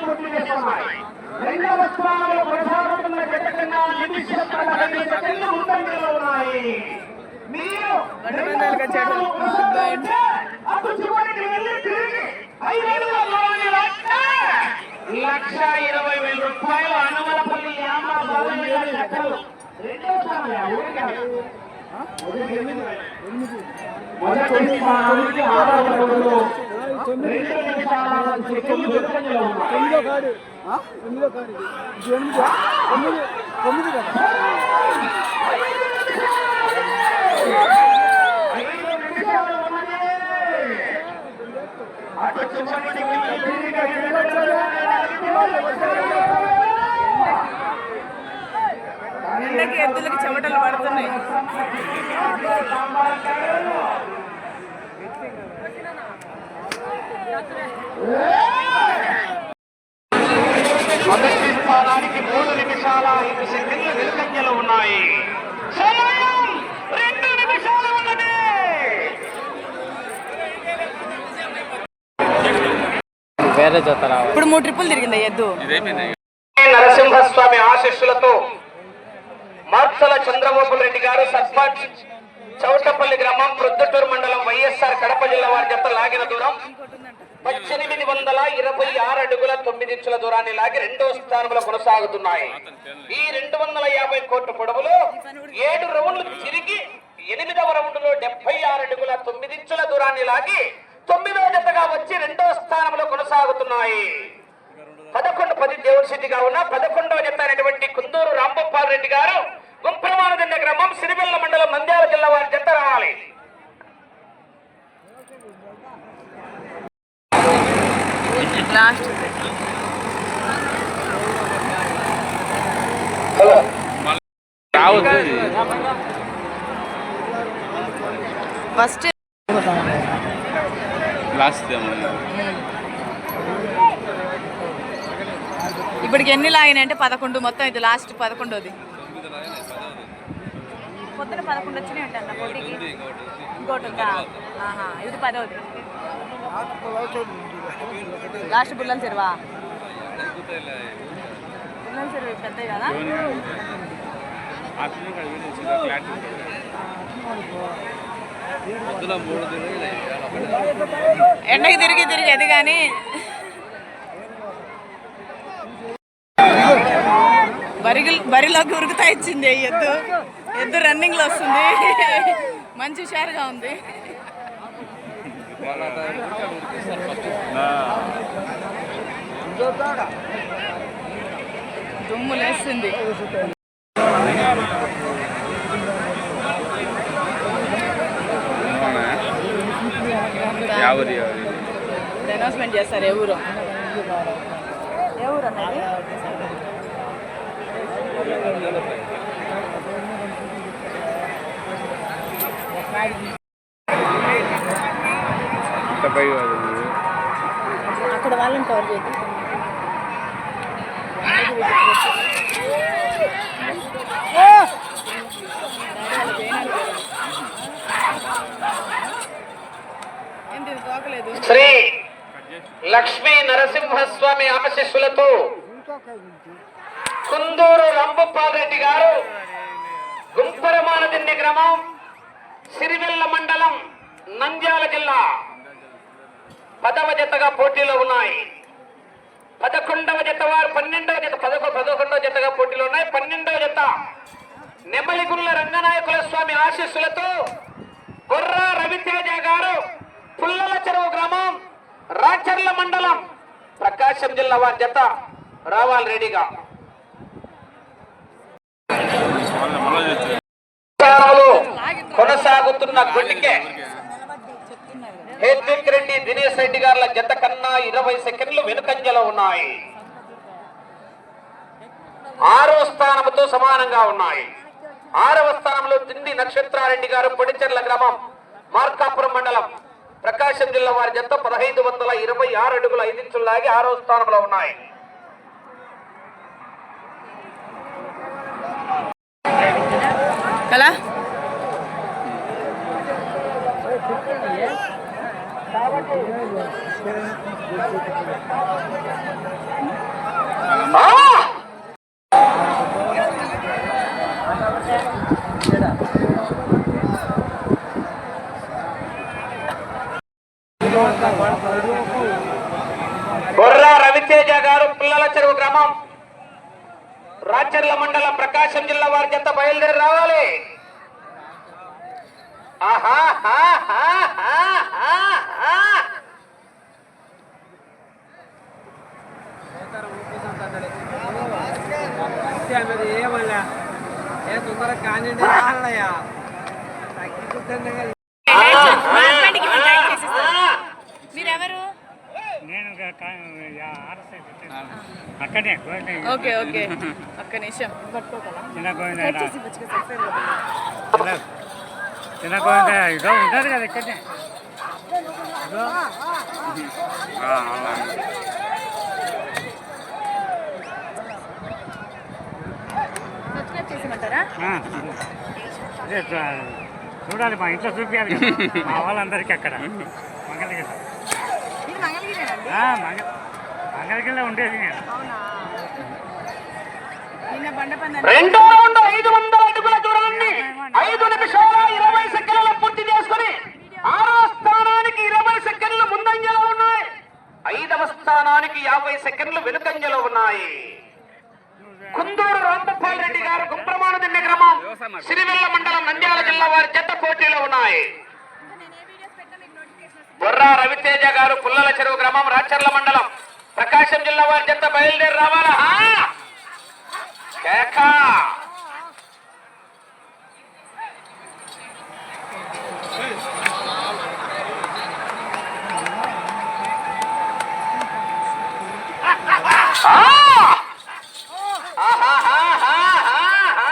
పూర్తి చేస్తున్నాయి. రెండవ స్థానంలో కొనసాగుతున్న జట్ట కన్నా నిమిషం పదహైదు సెకండ్లు ముందంజలో ఉన్నాయి. మీరు అటు చివరికి వెళ్ళి తిరిగి ఐదు వందల లక్ష ఇరవై వేల రూపాయలు. మొదటి స్థానానికి రెండు నిమిషాల. తొమ్మిదో? తొమ్మిదో ఎనిమిదా? తొమ్మిది తొమ్మిది కదా ఉన్నది. అటు ఐదు ఎండకి ఎద్దులకి చెమటలు పడుతున్నాయి. మొదటి స్థానానికి మూడు నిమిషాల ఐదు సెకండ్లు వెనుకంజలో ఉన్నాయి సమయం రెండు నిమిషాలు ఉన్నది వేరే జత రావాలి. ఇప్పుడు మూడు ట్రిప్పులు తిరిగింది ఎద్దు. నరసింహస్వామి ఆశీస్సులతో మార్చల చంద్రబాబు రెడ్డి గారు సర్పంచ్ చౌటపల్లి గ్రామం ప్రొద్దుటూరు మండలం వైఎస్ఆర్ కడప జిల్లా వారి జత లాగిన దూరం పద్దెనిమిది వందల ఇరవై ఆరు అడుగుల తొమ్మిది ఇంచుల దూరాన్ని లాగి రెండవ స్థానంలో కొనసాగుతున్నాయి. ఈ రెండు వందల యాభై కోట్ల పొడవులో ఏడు రౌండ్లు తిరిగి ఎనిమిదవ రౌండ్లో డెబ్బై ఆరు అడుగుల తొమ్మిది ఇంచుల దూరాన్ని లాగి తొమ్మిదవ జతగా వచ్చి రెండవ స్థానంలో కొనసాగుతున్నాయి పదకొండు పది దేవుడి సిద్ధిగా ఉన్న పదకొండవ జత అయినటువంటి కుందూరు రాంగోపాల్ రెడ్డి గారు గుంప్రమాణ దిండ గ్రామం సిరివెల్ల మండలం నంద్యాల జిల్లా వారి జత రావాలి లాస్ట్. First last. ఇప్పటికి ఎన్ని లాగినాయి అంటే పదకొండు మొత్తం ఇది లాస్ట్ పదకొండోది. పొద్దున పదకొండు వచ్చినాయి అన్న పోటీకి? ఇంకోటి. ఉందా? ఇది పదవది లాస్ట్ బుల్లల చెరువా? బుల్లల చెరువు పెద్ద కదా? క్లారిటీ ఎండకి తిరిగి తిరిగి అది కానీ. బరిగి బరిలోకి ఉరుకుతా ఇచ్చింది ఎద్దు. ఎద్దు రన్నింగ్లో వస్తుంది. మంచి హుషారుగా ఉంది. దుమ్ము లేస్తుంది. యావరి యావరి. అనౌన్స్మెంట్ చేస్తారు ఏ ఊరు అన్నది. అక్కడ వాళ్ళని కవర్ చేద్దాం లక్ష్మీ నరసింహస్వామి ఆశిస్సులతో కుందూరు రంభపాల్ రెడ్డి గారు గుంపరమానదిండి గ్రామం సిరివెల్ల మండలం నంద్యాల జిల్లా పదవ జతగా పోటీలో ఉన్నాయి. పదకొండవ జత వారు పన్నెండవ జత పదకొ పదకొండవ జతగా పోటీలో ఉన్నాయి. పన్నెండవ జత నెమలిగుల్ల రంగనాయకుల స్వామి ఆశీస్సులతో గొర్ర రవితేజ గారు పుల్లల చెరువు గ్రామం రాచర్ల మండలం ప్రకాశం జిల్లా వారి జత రావాలి రెడీగా. కొనసాగుతున్న గుండికే హేత్విక్ రెడ్డి దినేష్ రెడ్డి గారుల జత కన్నా ఇరవై సెకండ్లు వెనుకంజలో ఉన్నాయి. ఆరో స్థానంతో సమానంగా ఉన్నాయి. ఆరవ స్థానంలో తిండి నక్షత్రారెడ్డి గారు పొడిచెర్ల గ్రామం మార్కాపురం మండలం ప్రకాశం జిల్లా వారి జత పదహైదు వందల ఇరవై ఆరు అడుగుల ఐదించులు లాగి ఆరో స్థానంలో ఉన్నాయి కదా ఆ! బొర్రా రవితేజ గారు పిల్లల చెరువు గ్రామం. రాచర్ల మండలం ప్రకాశం జిల్లా వారి చెత్త బయలుదేరి రావాలి. ఏమన్నా ఏ తొందరగా కానీ వాళ్ళయ్యా తగ్గిపోతుంది కదా మా హస్బెండ్కి మేము టైం చేసిస్తాం మీరెవరు నేను అక్కడే ఓకే ఓకే. ఒక్క నిమిషం. చిన్న గోవింద ఇదో ఉంటుంది కదా ఇక్కడనే చూడాలి మా ఇంట్లో చూపించాలి మా వాళ్ళందరికీ అక్కడ. మంగళగిరి ఇది మంగళగిరేనండి ఆ, మంగళ మంగళగిరిలో ఉండేది నేను. రెండో రౌండ్ ఐదు వందల అడుగుల దూరాన్ని ఐదు నిమిషాల ఇరవై సెకండ్లు పూర్తి చేసుకుని ఆరో స్థానానికి ఇరవై సెకండ్లు ముందంజలో ఉన్నాయి. ఐదవ స్థానానికి యాభై సెకండ్లు వెనుకంజలో ఉన్నాయి. కుందూరు రాంగోపాల్ రెడ్డి గారు గుంప్రమాణ దిన్నె గ్రామం సిరివెల్ల మండలం నంద్యాల జిల్లా వారి జత పోటీలో ఉన్నాయి. బొర్రా రవితేజ గారు చెరువు గ్రామం రాచర్ల మండలం ప్రకాశం జిల్లా వారి జత బయలుదేరి రావాలా ఆ! కేక ఆ! ఆహాహాహాహాహా!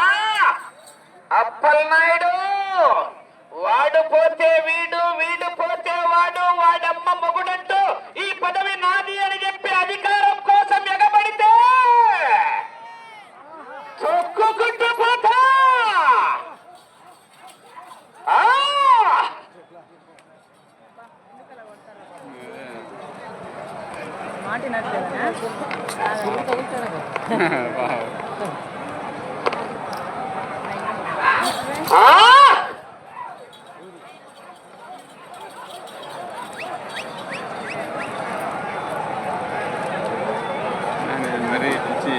వాడు పోతే వీడు వీడు పోతే వాడు వాడమ్మ మొగుడంటూ ఈ పదవి నాది అని చెప్పి అధికారం కోసం ఎగబడితే చొక్కుకుంటూ పోతా ఆ! మాట వినట్లేదా? ఆ! మరి ఇచ్చి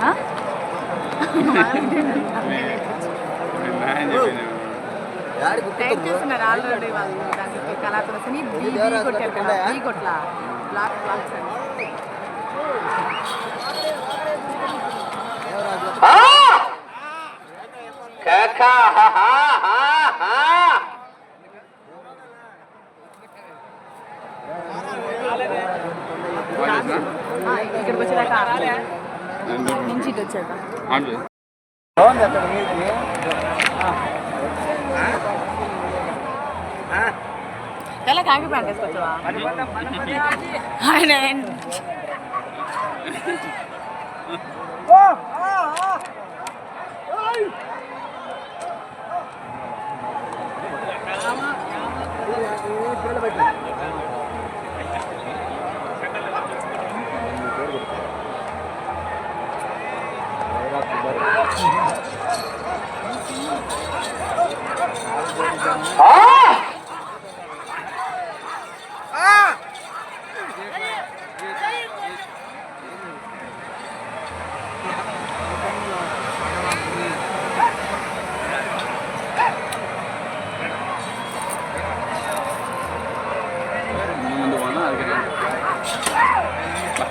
ఆ? న్యాయం చెప్పిన టైం చేస్తున్నారు ఆల్రెడీ వాళ్ళు దానికి కళాకృతిని బీ బీ కొట్టారు కదా బీ కొట్ల బ్లాక్ బ్లాక్స్ అని ఆ! కేక హాహాహాహా! ఆ, ఇక్కడికి వచ్చేదాకా నుంచి ఇటు వచ్చాక ఎలా కాకి ప్యాంట్ వేసుకొచ్చావా ఆయన ఆ! ముందు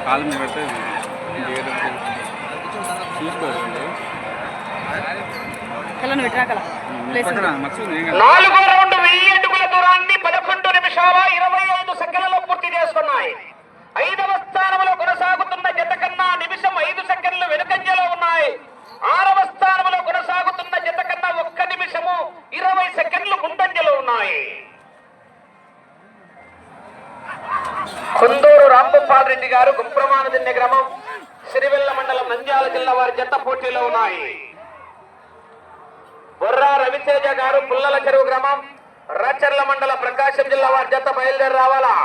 కాలు మీద పెడితే చూసుకోండి కళ్ళ నువ్వు ఇట్రా కల ప్లేస్ పక్కన మర్చిపోయింది ఏం కాదు నాలుగో రౌండ్ వెయ్యి అడుగుల దూరాన్ని పదకొండు నిమిషాల ఇరవై ఐదు సెకండ్లలో పూర్తి చేసుకున్నాయి ఐదవ స్థానంలో కొనసాగుతున్న జత కన్నా నిమిషం ఐదు సెకండ్లు వెనుకంజలో ఉన్నాయి ఆరవ స్థానంలో కొనసాగుతున్న జత కన్నా ఒక్క నిమిషము ఇరవై సెకండ్లు ముందంజలో ఉన్నాయి కుందూరు రాంభూపాల్ రెడ్డి గారు గ్రామం సిరివెల్ల మండలం నంద్యాల జిల్లా వారి జత పోటీలో ఉన్నాయి. బొర్రా రవితేజ గారు పుల్లల చెరువు గ్రామం రాచర్ల మండల ప్రకాశం జిల్లా వారి జత బయలుదేరి రావాలా?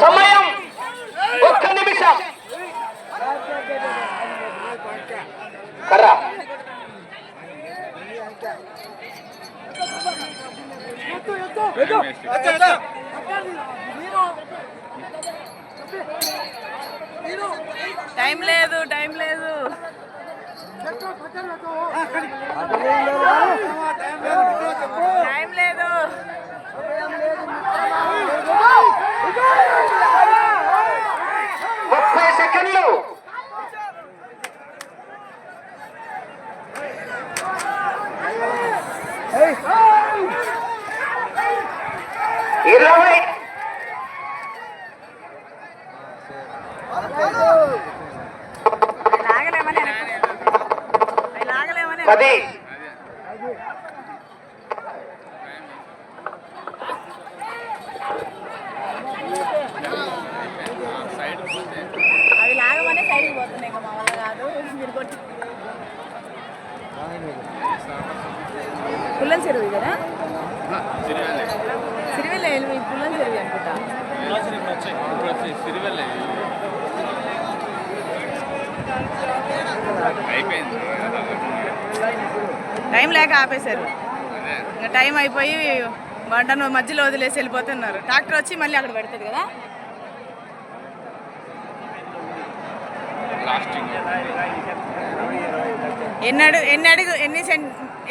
సమయం! ఒక్క నిమిషం! కర్రా! టైం లేదు టైం లేదు టైం లేదు ముప్పై సెకండ్లు. ఇరవై. పది సైడ్ పోతే అవి లాగమనే సైడ్కి పోతున్నాయి ఇంకా మా వల్ల కాదు మీరు కొట్టి పుల్లం చెరువు కదా సిరివెల్లే సిరివెల్ల ఎల్వి పుల్లం చెరువు అనుకుంటా ఇప్పుడు వచ్చి సిరివెల్లే అయిపోయింది టైం లేక ఆపేశారు. ఇంకా టైం అయిపోయి బండను మధ్యలో వదిలేసి వెళ్ళిపోతున్నారు. ట్రాక్టర్ వచ్చి మళ్ళీ అక్కడ పెడుతుంది కదా? ఎన్ని అడుగు ఎన్ని అడుగు ఎన్ని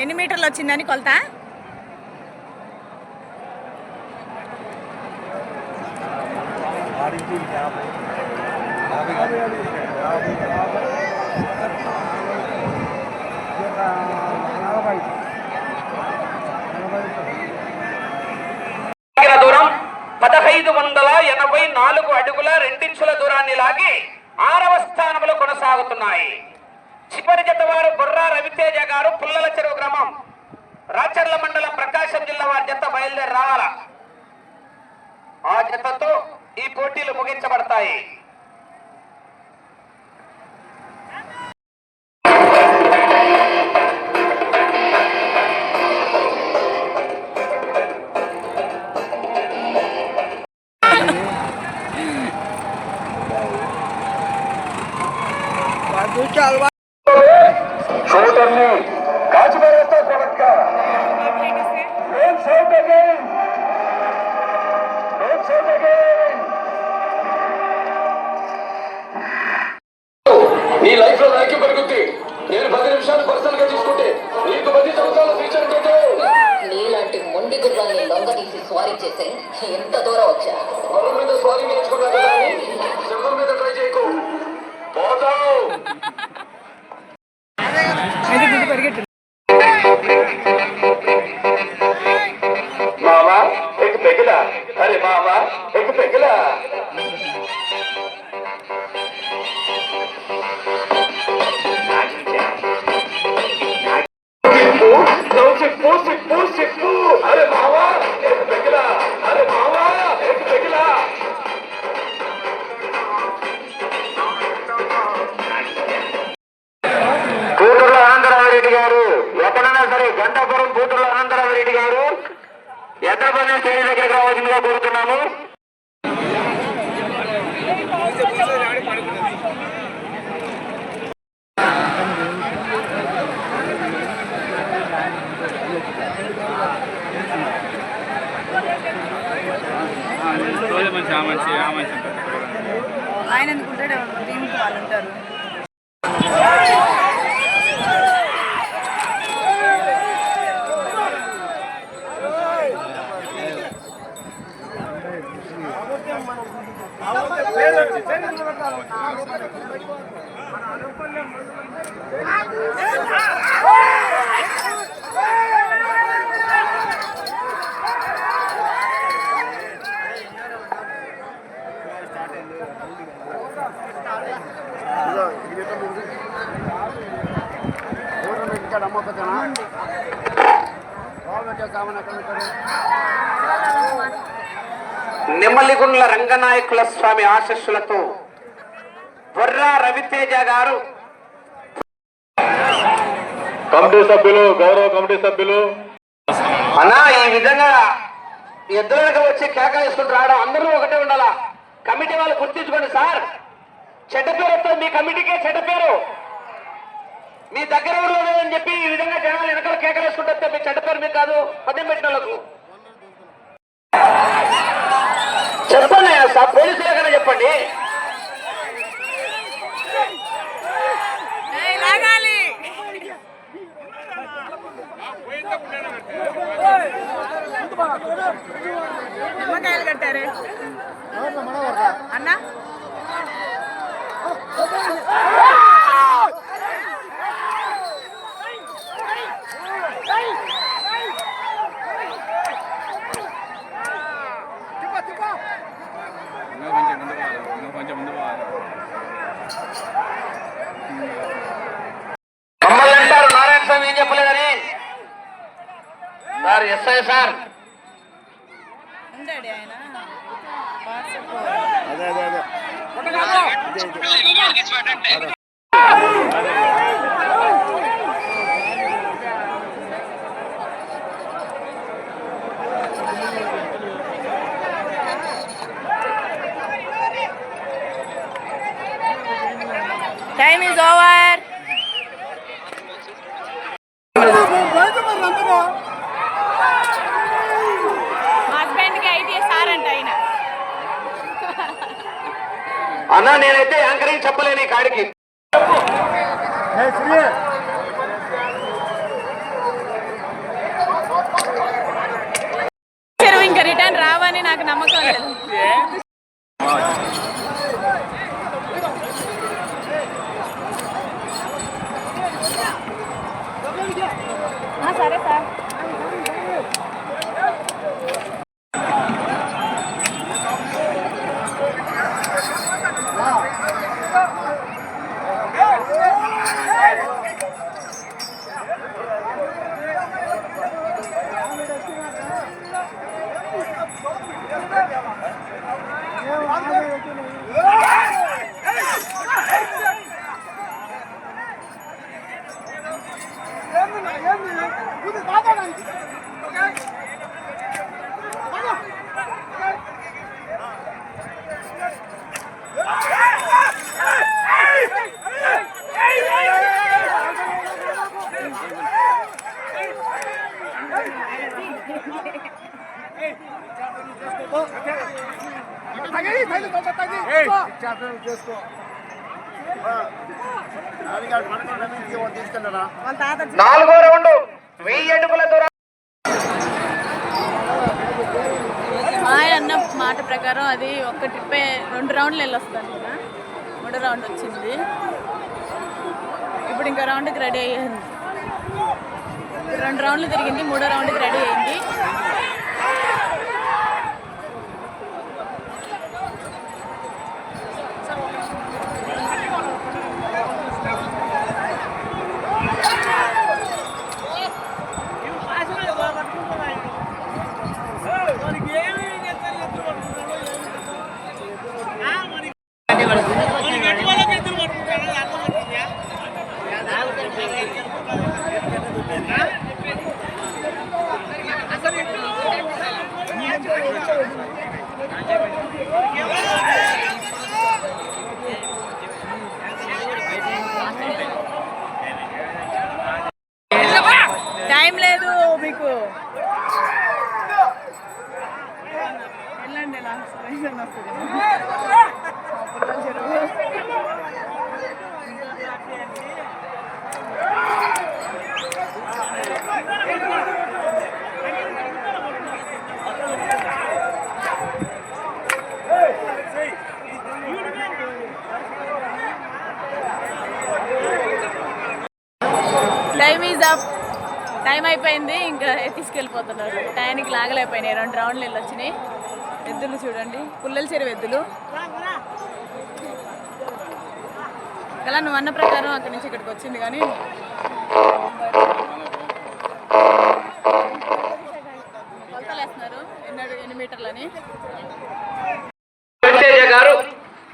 ఎన్ని మీటర్లు వచ్చిందని కొలత? లాగిన దూరం పదహైదు వందల ఎనభై నాలుగు అడుగుల రెండించుల దూరాన్ని లాగి ఆరవ స్థానంలో కొనసాగుతున్నాయి. చివరి జత వారు బుర్రా రవితేజ గారు పుల్లల చెరువు గ్రామం. రాచర్ల మండలం ప్రకాశం జిల్లా వారి జత బయలుదేరి రావాల? ఆ జతతో ఈ పోటీలు ముగించబడతాయి. Bantu cal, నెమ్మలిగుండ్ల రంగనాయకుల స్వామి ఆశస్సులతో బొర్రా రవితేజ గారు. కమిటీ సభ్యులు గౌరవ కమిటీ సభ్యులు. అన్నా ఈ విధంగా ఎద్దులకు వచ్చి కేకలు వేసుకుంటూ రావడం అందరూ ఒకటే ఉండాలా? కమిటీ వాళ్ళు గుర్తించుకోండి సార్. చెడ్డ పేరు వస్తుంది మీ కమిటీకే చెడ్డ పేరు. మీ దగ్గర ఎవరు లేదని చెప్పి ఈ విధంగా జనాలు వెనకాల కేకలు వేసుకుంటూ వస్తే మీ చెడ్డ పేరు మీకు కాదు పద్యం పెట్టిన వాళ్ళకు. చెప్పండి సార్ పోలీసులకైనా చెప్పండి. నిమ్మకాయలు కట్టారు అన్నా ఇంకా సార్ ఎస్ఐ సార్ ఉండాడు ఆయన వాట్సాప్ అదే అదే అదే టైమ్ ఇస్ ఓవర్ రైతు మరి రంగనా మా హస్బెండ్కి ఐటీ సార్ అంట ఆయన అన్నా నేనైతే యాంకరింగ్ చెప్పలేను ఈ కాడికి ఏ శ్రీ చెరువు ఇంకా రిటర్న్ రావని నాకు నమ్మకం లేదు ఆ, సరే సార్ చేసుకో తీసుకెళ్ళరా వాళ్ళ తాత నాలుగో రౌండ్ వెయ్యి అడుగుల దూరం మా అన్న మాట ప్రకారం అది ఒక్క ట్రిప్పే రెండు రౌండ్లు వెళ్ళొస్తాను కదా మూడో రౌండ్ వచ్చింది. ఇప్పుడు ఇంకా రౌండ్కి రెడీ అయ్యింది. రెండు రౌండ్లు తిరిగింది మూడో రౌండ్కి రెడీ అయింది టైం లేదు మీకు వెళ్ళండి ఇలా సరైన వస్తుంది పుల్లల చెరువు టైం ఈజ్ అప్ టైం అయిపోయింది ఇంకా తీసుకెళ్ళిపోతున్నారు. టైంకి లాగలేకపోయినాయి రెండు రౌండ్లు వెళ్ళొచ్చినాయి ఎద్దులు చూడండి. పుల్లల చెరువు ఎద్దులు. అలా నువ్వు అన్న ప్రకారం అక్కడి నుంచి ఇక్కడికి వచ్చింది కానీ ఎన్ని మీటర్లని వెంకటేజ గారు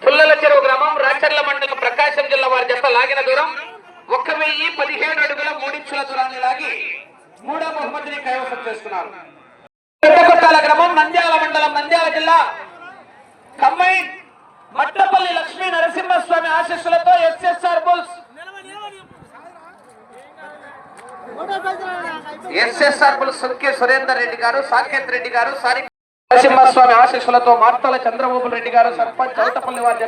పుల్లల చెరువు గ్రామం రాచర్ల మండలం ప్రకాశం జిల్లా వారి జత లాగిన దూరం ఒక్క వెయ్యి పదిహేడు అడుగుల మూడించుల దూరాన్ని లాగి మూడో బహుమతిని కైవసం చేస్తున్నారు పెద్దకొట్టాల గ్రామం నంద్యాల మండలం నంద్యాల జిల్లా కమ్మై మట్టపల్లి లక్ష్మీ నరసింహస్వామి ఆశీస్సులతో SSR bulls SSR bulls Sunke Surender Reddy గారు సాకేత్ రెడ్డి గారు సారి నరసింహస్వామి ఆశీస్సులతో మార్తల చంద్రబాబు రెడ్డి గారు సర్పంచ్ చౌటపల్లి వారి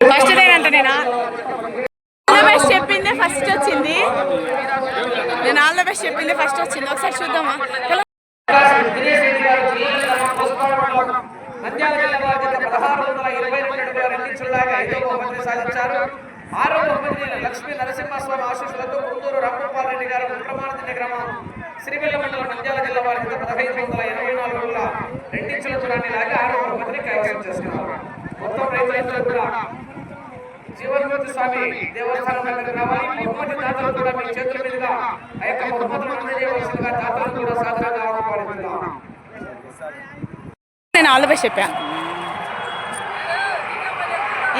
ఫస్ట్ నేనంట నేను బెస్ట్ చెప్పింది ఫస్ట్ వచ్చింది. నేను ఆల్ ద బెస్ట్ చెప్పింది ఫస్ట్ వచ్చింది. ఒకసారి చూద్దామా? పదహారు వందల ఇరవై రెండు సాధించారు. ఆరో బహుమతిని లక్ష్మీ నరసింహస్వామి ఆశీస్సులతో గుంటూరు రామగోపాల్ రెడ్డి గారు కుట్రమానదిన్న గ్రామం శ్రీవెల్ల మండలం నంద్యాల జిల్లా వారి జత పదహైదు వందల ఇరవై నాలుగు అడుగుల రెండించుల దూరాన్ని లాగి ఆరో బహుమతిని కైవసం చేస్తున్నారు మొత్తం రైతులందరూ కూడా జీవన్మూర్తి స్వామి దేవస్థానం దగ్గర రావాలి. బహుమతి దాతలు కూడా మీ చేతుల మీదుగా ఆ యొక్క బహుమతులను అందజేయవలసిందిగా దాతలు కూడా సాధారణంగా ఆహ్వానిస్తున్నాం. నేను ఆల్ ద చెప్పాను.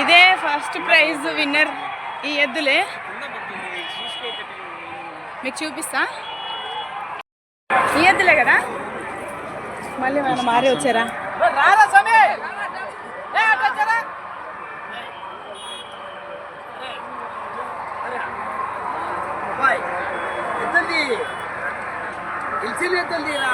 ఇదే ఫస్ట్ ప్రైజ్ విన్నర్ ఈ ఎద్దులే. మీకు చూపిస్తా. ఈ ఎద్దులే కదా? మళ్ళీ మనం మారి వచ్చారా? ఎత్తండి రా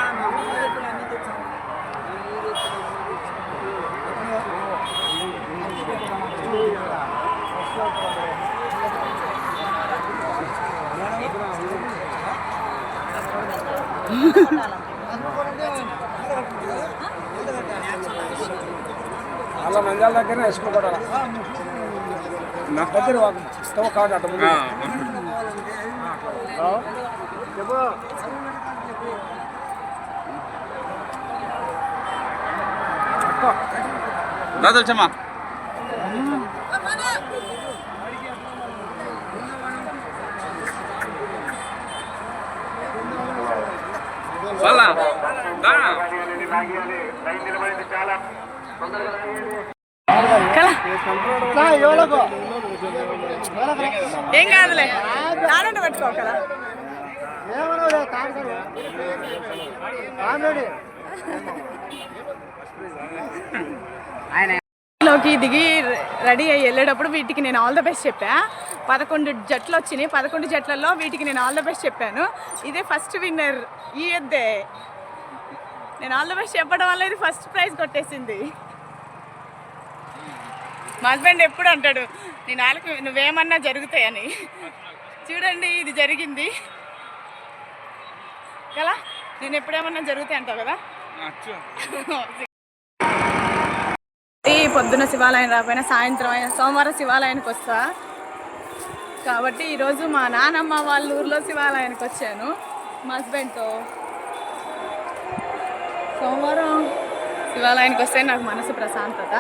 అలా నంద్యాల దగ్గర వేసుకోకూడదు నా దగ్గర ఒక కాదు ముందు. చెప్పు దా తెలుసమ్మా వాళ్ళ దా కలా ఎవరకు ఏం కాదులే. నానంట పెట్టుకో కదా లోకి దిగి రెడీ అయ్యి వెళ్ళేటప్పుడు వీటికి నేను ఆల్ ద బెస్ట్ చెప్పా. పదకొండు జట్లు వచ్చినాయి. పదకొండు జట్లలో వీటికి నేను ఆల్ ద బెస్ట్ చెప్పాను. ఇదే ఫస్ట్ విన్నర్ ఈ ఎద్దే నేను ఆల్ ద బెస్ట్ చెప్పడం వల్ల ఇది ఫస్ట్ ప్రైజ్ కొట్టేసింది. మా హస్బెండ్ ఎప్పుడు అంటాడు నీ నాలుగు నువ్వేమన్నా జరుగుతాయని. చూడండి ఇది జరిగింది. కదా? నేను ఎప్పుడేమన్నా జరుగుతాయి అంటావు కదా? ఈ పొద్దున శివాలయం రాకపోయినా సాయంత్రం అయినా సోమవారం శివాలయానికి వస్తా. కాబట్టి ఈరోజు మా నానమ్మ వాళ్ళ ఊర్లో శివాలయానికి వచ్చాను. మా హస్బెండ్తో సోమవారం శివాలయానికి వస్తే నాకు మనసు ప్రశాంతత.